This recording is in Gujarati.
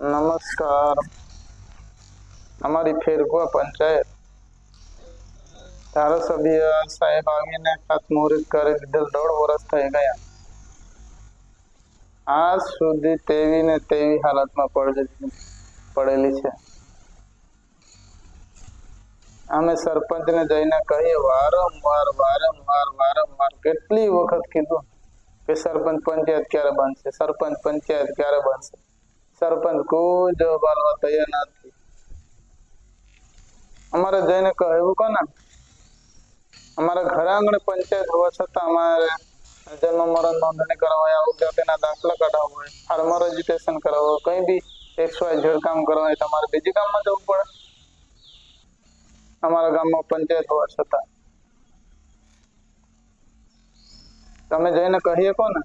નમસ્કાર. અમારી ફેરગુઆ પંચાયત ધારાસભ્ય સાહેબ આવીને ખાતમુહૂર્ત કરી દીધેલ દોઢ વર્ષ થઈ ગયા. આજ સુધી તેવી ને તેવી હાલતમાં પડેલી છે. અમે સરપંચને જઈને કહીએ, વારંવાર વારંવાર વારંવાર કેટલી વખત કીધું કે સરપંચ પંચાયત ક્યારે બનશે? સરપંચ પંચાયત ક્યારે બનશે? સરપંચ કોઈ જવાબ આપવા તૈયાર નથી. અમારે જઈને કહેવું કોને? અમારા ઘર આંગણે પંચાયત હોવા છતાં અમારે જન્મ મરણ નોંધણી કરવા હોય આવું જાતિના દાખલા કઢાવવા હોય, ફાર્મર રજીસ્ટ્રેશન કરાવવું હોય, કંઈ બી એક્સ વાય ઝેડ કામ કરવા હોય, તમારે બીજી ગામમાં જવું પડે. અમારા ગામમાં પંચાયત હોવા છતાં. તમે જઈને કહીએ કોને?